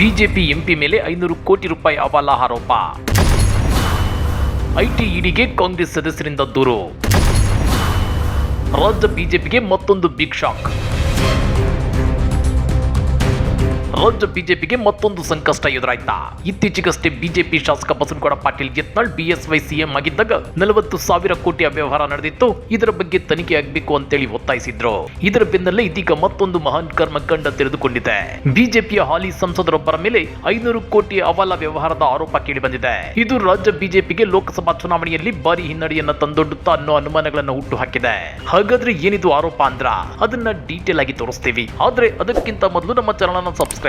BJP MP ಮೇಲೆ ಐನೂರು ಕೋಟಿ ರೂಪಾಯಿ ಅವಾಲ ಆರೋಪ ಐಟಿ ಇಡಿಗೆ ಕಾಂಗ್ರೆಸ್ ಸದಸ್ಯರಿಂದ ದೂರು. ರಾಜ್ಯ ಬಿಜೆಪಿಗೆ ಮತ್ತೊಂದು ಬಿಗ್ ಶಾಕ್. ರಾಜ್ಯ ಬಿಜೆಪಿಗೆ ಮತ್ತೊಂದು ಸಂಕಷ್ಟ ಎದುರಾಯ್ತಾ? ಇತ್ತೀಚೆಗಷ್ಟೇ ಬಿಜೆಪಿ ಶಾಸಕ ಬಸನಗೌಡ ಪಾಟೀಲ್ ಯತ್ನಾಳ್ ಬಿಎಸ್ವೈ ಸಿಎಂ ಆಗಿದ್ದಾಗ ನಲವತ್ತು ಸಾವಿರ ಕೋಟಿ ವ್ಯವಹಾರ ನಡೆದಿತ್ತು. ಇದರ ಬಗ್ಗೆ ತನಿಖೆ ಆಗಬೇಕು ಅಂತೇಳಿ ಒತ್ತಾಯಿಸಿದ್ರು. ಇದರ ಬೆನ್ನಲ್ಲೇ ಇದೀಗ ಮತ್ತೊಂದು ಮಹಾನ್ ಕರ್ಮಕಾಂಡ ತೆರೆದುಕೊಂಡಿದೆ. ಬಿಜೆಪಿಯ ಹಾಲಿ ಸಂಸದರೊಬ್ಬರ ಮೇಲೆ ಐನೂರು ಕೋಟಿ ಅವಾಲ ವ್ಯವಹಾರದ ಆರೋಪ ಕೇಳಿಬಂದಿದೆ. ಇದು ರಾಜ್ಯ ಬಿಜೆಪಿಗೆ ಲೋಕಸಭಾ ಚುನಾವಣೆಯಲ್ಲಿ ಭಾರಿ ಹಿನ್ನಡೆಯನ್ನ ತಂದೊಡ್ಡುತ್ತಾ ಅನ್ನೋ ಅನುಮಾನಗಳನ್ನು ಹುಟ್ಟು ಹಾಕಿದೆ ಹಾಗಾದ್ರೆ ಏನಿದು ಆರೋಪ ಅಂದ್ರ? ಅದನ್ನ ಡೀಟೇಲ್ ಆಗಿ ತೋರಿಸ್ತೀವಿ. ಆದ್ರೆ ಅದಕ್ಕಿಂತ ಮೊದಲು ನಮ್ಮ ಚಾನಲ್ ಸಬ್ಸ್ಕ್ರೈಬ್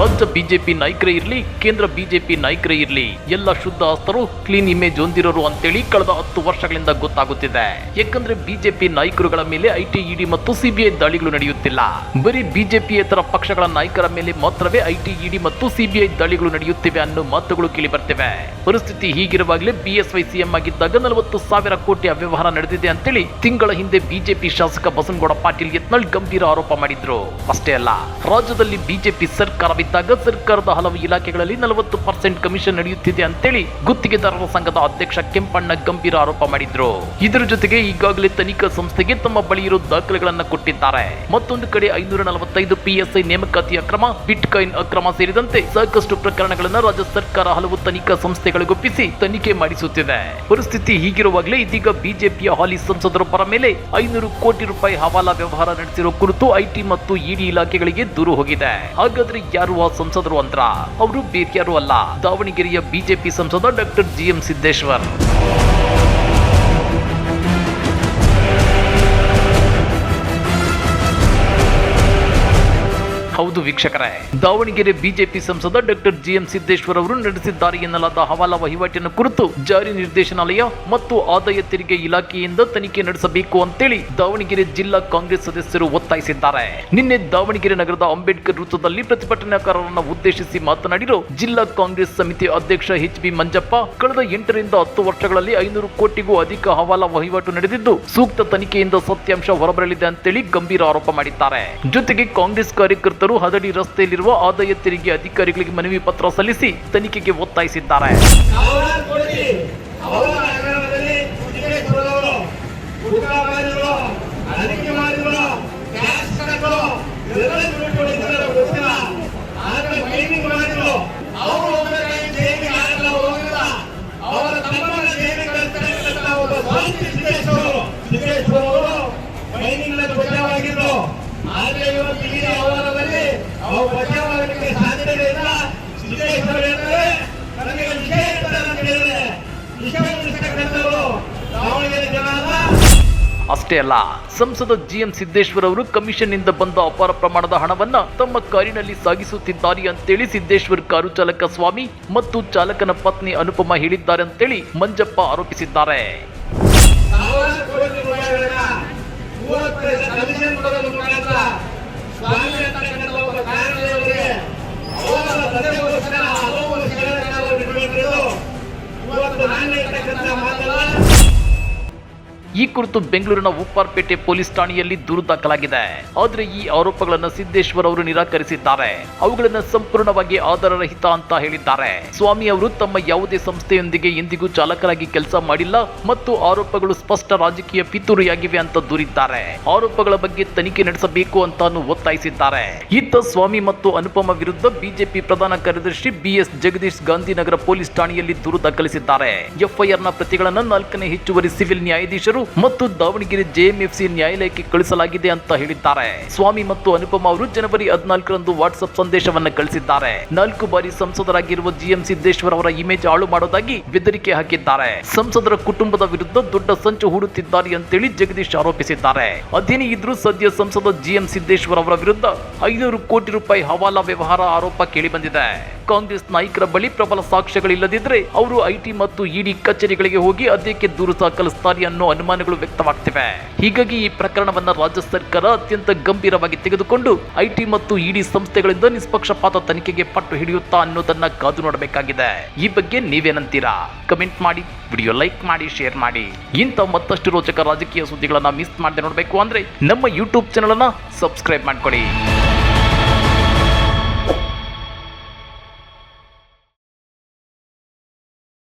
ರಾಜ್ಯ ಬಿಜೆಪಿ ನಾಯಕರೇ ಇರಲಿ, ಕೇಂದ್ರ ಬಿಜೆಪಿ ನಾಯಕರೇ ಇರಲಿ, ಎಲ್ಲ ಶುದ್ಧ ಆಸ್ತರು ಕ್ಲೀನ್ ಇಮೇಜ್ ಹೊಂದಿರೋರು ಅಂತೇಳಿ ಕಳೆದ ಹತ್ತು ವರ್ಷಗಳಿಂದ ಗೊತ್ತಾಗುತ್ತಿದೆ. ಯಾಕಂದ್ರೆ ಬಿಜೆಪಿ ನಾಯಕರುಗಳ ಮೇಲೆ ಐಟಿ ಇಡಿ ಮತ್ತು ಸಿಬಿಐ ದಾಳಿಗಳು ನಡೆಯುತ್ತಿಲ್ಲ. ಬರೀ ಬಿಜೆಪಿಯೇತರ ಪಕ್ಷಗಳ ನಾಯಕರ ಮೇಲೆ ಮಾತ್ರವೇ ಐಟಿ ಇಡಿ ಮತ್ತು ಸಿಬಿಐ ದಾಳಿಗಳು ನಡೆಯುತ್ತಿವೆ ಅನ್ನೋ ಮಾತುಗಳು ಕೇಳಿ ಬರ್ತಿವೆ ಪರಿಸ್ಥಿತಿ ಹೀಗಿರುವಾಗಲೇ ಬಿಎಸ್ವೈ ಸಿಎಂ ಆಗಿದ್ದಾಗ ನಲವತ್ತು ಸಾವಿರ ಕೋಟಿ ಅವ್ಯವಹಾರ ನಡೆದಿದೆ ಅಂತೇಳಿ ತಿಂಗಳ ಹಿಂದೆ ಬಿಜೆಪಿ ಶಾಸಕ ಬಸನಗೌಡ ಪಾಟೀಲ್ ಯತ್ನಾಳ್ ಗಂಭೀರ ಆರೋಪ ಮಾಡಿದ್ರು. ಅಷ್ಟೇ ಅಲ್ಲ, ರಾಜ್ಯದಲ್ಲಿ ಬಿಜೆಪಿ ಸರ್ಕಾರವಿದ್ದಾಗ ಸರ್ಕಾರದ ಹಲವು ಇಲಾಖೆಗಳಲ್ಲಿ ನಲವತ್ತು ಪರ್ಸೆಂಟ್ ಕಮಿಷನ್ ನಡೆಯುತ್ತಿದೆ ಅಂತೇಳಿ ಗುತ್ತಿಗೆದಾರರ ಸಂಘದ ಅಧ್ಯಕ್ಷ ಕೆಂಪಣ್ಣ ಗಂಭೀರ ಆರೋಪ ಮಾಡಿದ್ರು. ಇದರ ಜೊತೆಗೆ ಈಗಾಗಲೇ ತನಿಖಾ ಸಂಸ್ಥೆಗೆ ತಮ್ಮ ಬಳಿ ಇರೋ ದಾಖಲೆಗಳನ್ನು ಕೊಟ್ಟಿದ್ದಾರೆ. ಮತ್ತೊಂದು ಕಡೆ ಐನೂರ ನಲವತ್ತೈದು ಪಿಎಸ್ಐ ನೇಮಕಾತಿ ಅಕ್ರಮ, ಬಿಟ್ಕಾಯಿನ್ ಅಕ್ರಮ ಸೇರಿದಂತೆ ಸಾಕಷ್ಟು ಪ್ರಕರಣಗಳನ್ನು ರಾಜ್ಯ ಸರ್ಕಾರ ಹಲವು ತನಿಖಾ ಸಂಸ್ಥೆಗಳಿಗೊಪ್ಪಿಸಿ ತನಿಖೆ ಮಾಡಿಸುತ್ತಿದೆ. ಪರಿಸ್ಥಿತಿ ಹೀಗಿರುವಾಗಲೇ ಇದೀಗ ಬಿಜೆಪಿಯ ಹಾಲಿ ಸಂಸದರೊಬ್ಬರ ಮೇಲೆ ಐನೂರು ಕೋಟಿ ರೂಪಾಯಿ ಹವಾಲಾ ವ್ಯವಹಾರ ನಡೆಸಿರೋ ಕುರಿತು ಐಟಿ ಮತ್ತು ಇಡಿ ಇಲಾಖೆಗಳಿಗೆ ದೂರು ಹೋಗಿದೆ. ಹಾಗಾದ್ರೆ ಯಾರು ಆ ಸಂಸದರು ಅಂತ ಅವರು ಬೇರ್ಯಾರು ಅಲ್ಲ ದಾವಣಗೆರೆಯ ಬಿಜೆಪಿ ಸಂಸದ ಡಾಕ್ಟರ್ ಜಿ ಎಂ ಸಿದ್ದೇಶ್ವರ್. ಹೌದು ವೀಕ್ಷಕರೇ. ದಾವಣಗೆರೆ ಬಿಜೆಪಿ ಸಂಸದ ಡಾಕ್ಟರ್ ಜಿ ಎಂ ಸಿದ್ದೇಶ್ವರ್ ಅವರು ನಡೆಸಿದ್ದಾರೆ ಎನ್ನಲಾದ ಹವಾಲಾ ವಹಿವಾಟಿನ ಕುರಿತು ಜಾರಿ ನಿರ್ದೇಶನಾಲಯ ಮತ್ತು ಆದಾಯ ತೆರಿಗೆ ಇಲಾಖೆಯಿಂದ ತನಿಖೆ ನಡೆಸಬೇಕು ಅಂತೇಳಿ ದಾವಣಗೆರೆ ಜಿಲ್ಲಾ ಕಾಂಗ್ರೆಸ್ ಸದಸ್ಯರು ಒತ್ತಾಯಿಸಿದ್ದಾರೆ. ನಿನ್ನೆ ದಾವಣಗೆರೆ ನಗರದ ಅಂಬೇಡ್ಕರ್ ವೃತ್ತದಲ್ಲಿ ಪ್ರತಿಭಟನಾಕಾರರನ್ನು ಉದ್ದೇಶಿಸಿ ಮಾತನಾಡಿರೋ ಜಿಲ್ಲಾ ಕಾಂಗ್ರೆಸ್ ಸಮಿತಿ ಅಧ್ಯಕ್ಷ ಎಚ್ ಬಿ ಮಂಜಪ್ಪ, ಕಳೆದ ಎಂಟರಿಂದ ಹತ್ತು ವರ್ಷಗಳಲ್ಲಿ ಐನೂರು ಕೋಟಿಗೂ ಅಧಿಕ ಹವಾಲಾ ವಹಿವಾಟು ನಡೆದಿದ್ದು ಸೂಕ್ತ ತನಿಖೆಯಿಂದ ಸತ್ಯಾಂಶ ಹೊರಬರಲಿದೆ ಅಂತೇಳಿ ಗಂಭೀರ ಆರೋಪ ಮಾಡಿದ್ದಾರೆ. ಜೊತೆಗೆ ಕಾಂಗ್ರೆಸ್ ಕಾರ್ಯಕರ್ತರು ಹದಡಿ ರಸ್ತೆಯಲ್ಲಿರುವ ಆದಾಯ ತೆರಿಗೆ ಅಧಿಕಾರಿಗಳಿಗೆ ಮನವಿ ಪತ್ರ ಸಲ್ಲಿಸಿ ತನಿಖೆಗೆ ಒತ್ತಾಯಿಸಿದ್ದಾರೆ. ಅಷ್ಟೇ ಅಲ್ಲ, ಸಂಸದ ಜಿ ಎಂ ಸಿದ್ದೇಶ್ವರ್ ಅವರು ಕಮಿಷನ್ನಿಂದ ಬಂದ ಅಪಾರ ಪ್ರಮಾಣದ ಹಣವನ್ನ ತಮ್ಮ ಕಾರಿನಲ್ಲಿ ಸಾಗಿಸುತ್ತಿದ್ದಾರೆ ಅಂತೇಳಿ ಸಿದ್ದೇಶ್ವರ್ ಕಾರು ಚಾಲಕ ಸ್ವಾಮಿ ಮತ್ತು ಚಾಲಕನ ಪತ್ನಿ ಅನುಪಮ ಹೇಳಿದ್ದಾರೆ ಅಂತೇಳಿ ಮಂಜಪ್ಪ ಆರೋಪಿಸಿದ್ದಾರೆ. ಈ ಕುರಿತು ಬೆಂಗಳೂರಿನ ಉಪ್ಪಾರ್ಪೇಟೆ ಪೊಲೀಸ್ ಠಾಣೆಯಲ್ಲಿ ದೂರು ದಾಖಲಾಗಿದೆ. ಆದರೆ ಈ ಆರೋಪಗಳನ್ನು ಸಿದ್ದೇಶ್ವರ್ ಅವರು ನಿರಾಕರಿಸಿದ್ದಾರೆ. ಅವುಗಳನ್ನು ಸಂಪೂರ್ಣವಾಗಿ ಆಧಾರರಹಿತ ಅಂತ ಹೇಳಿದ್ದಾರೆ. ಸ್ವಾಮಿ ಅವರು ತಮ್ಮ ಯಾವುದೇ ಸಂಸ್ಥೆಯೊಂದಿಗೆ ಎಂದಿಗೂ ಚಾಲಕರಾಗಿ ಕೆಲಸ ಮಾಡಿಲ್ಲ ಮತ್ತು ಆರೋಪಗಳು ಸ್ಪಷ್ಟ ರಾಜಕೀಯ ಪಿತೂರಿಯಾಗಿವೆ ಅಂತ ದೂರಿದ್ದಾರೆ. ಆರೋಪಗಳ ಬಗ್ಗೆ ತನಿಖೆ ನಡೆಸಬೇಕು ಅಂತಾನು ಒತ್ತಾಯಿಸಿದ್ದಾರೆ. ಇತ್ತ ಸ್ವಾಮಿ ಮತ್ತು ಅನುಪಮ ವಿರುದ್ಧ ಬಿಜೆಪಿ ಪ್ರಧಾನ ಕಾರ್ಯದರ್ಶಿ ಬಿಎಸ್ ಜಗದೀಶ್ ಗಾಂಧಿನಗರ ಪೊಲೀಸ್ ಠಾಣೆಯಲ್ಲಿ ದೂರು ದಾಖಲಿಸಿದ್ದಾರೆ. ಎಫ್ಐಆರ್ನ ಪ್ರತಿಗಳನ್ನು ನಾಲ್ಕನೇ ಹೆಚ್ಚುವರಿ ಸಿವಿಲ್ ನ್ಯಾಯಾಧೀಶರು ಮತ್ತು ದಾವಣಗೆರೆ ಜೆಎಂಎಫ್ಸಿ ನ್ಯಾಯಾಲಯಕ್ಕೆ ಕಳಿಸಲಾಗಿದೆ ಅಂತ ಹೇಳಿದ್ದಾರೆ. ಸ್ವಾಮಿ ಮತ್ತು ಅನುಪಮ ಅವರು ಜನವರಿ ಹದಿನಾಲ್ಕರಂದು ವಾಟ್ಸ್ಆಪ್ ಸಂದೇಶವನ್ನ ಕಳಿಸಿದ್ದಾರೆ. ನಾಲ್ಕು ಬಾರಿ ಸಂಸದರಾಗಿರುವ ಜಿಎಂ ಸಿದ್ದೇಶ್ವರ್ ಅವರ ಇಮೇಜ್ ಹಾಳು ಮಾಡೋದಾಗಿ ಬೆದರಿಕೆ ಹಾಕಿದ್ದಾರೆ. ಸಂಸದರ ಕುಟುಂಬದ ವಿರುದ್ಧ ದೊಡ್ಡ ಸಂಚು ಹೂಡುತ್ತಿದ್ದಾರೆ ಅಂತೇಳಿ ಜಗದೀಶ್ ಆರೋಪಿಸಿದ್ದಾರೆ. ಅದೇನೇ ಇದ್ರೂ ಸದ್ಯ ಸಂಸದ ಜಿಎಂ ಸಿದ್ದೇಶ್ವರ್ ಅವರ ವಿರುದ್ಧ ಐನೂರು ಕೋಟಿ ರೂಪಾಯಿ ಹವಾಲಾ ವ್ಯವಹಾರ ಆರೋಪ ಕೇಳಿಬಂದಿದೆ. ಕಾಂಗ್ರೆಸ್ ನಾಯಕರ ಬಳಿ ಪ್ರಬಲ ಸಾಕ್ಷ್ಯಗಳಿಲ್ಲದಿದ್ದರೆ ಅವರು ಐಟಿ ಮತ್ತು ಇಡಿ ಕಚೇರಿಗಳಿಗೆ ಹೋಗಿ ಅದಕ್ಕೆ ದೂರು ದಾಖಲಿಸುತ್ತಾರೆ ಅನ್ನೋ ಅನುಮಾನಗಳು ವ್ಯಕ್ತವಾಗ್ತಿವೆ. ಹೀಗಾಗಿ ಈ ಪ್ರಕರಣವನ್ನು ರಾಜ್ಯ ಸರ್ಕಾರ ಅತ್ಯಂತ ಗಂಭೀರವಾಗಿ ತೆಗೆದುಕೊಂಡು ಐಟಿ ಮತ್ತು ಇಡಿ ಸಂಸ್ಥೆಗಳಿಂದ ನಿಷ್ಪಕ್ಷಪಾತ ತನಿಖೆಗೆ ಪಟ್ಟು ಹಿಡಿಯುತ್ತಾ ಅನ್ನೋದನ್ನ ಕಾದು ನೋಡಬೇಕಾಗಿದೆ. ಈ ಬಗ್ಗೆ ನೀವೇನಂತೀರಾ? ಕಮೆಂಟ್ ಮಾಡಿ, ವಿಡಿಯೋ ಲೈಕ್ ಮಾಡಿ, ಶೇರ್ ಮಾಡಿ. ಇಂಥ ಮತ್ತಷ್ಟು ರೋಚಕ ರಾಜಕೀಯ ಸುದ್ದಿಗಳನ್ನ ಮಿಸ್ ಮಾಡದೆ ನೋಡಬೇಕು ಅಂದ್ರೆ ನಮ್ಮ ಯೂಟ್ಯೂಬ್ ಚಾನಲ್ ಅನ್ನ ಸಬ್ಸ್ಕ್ರೈಬ್ ಮಾಡ್ಕೊಳ್ಳಿ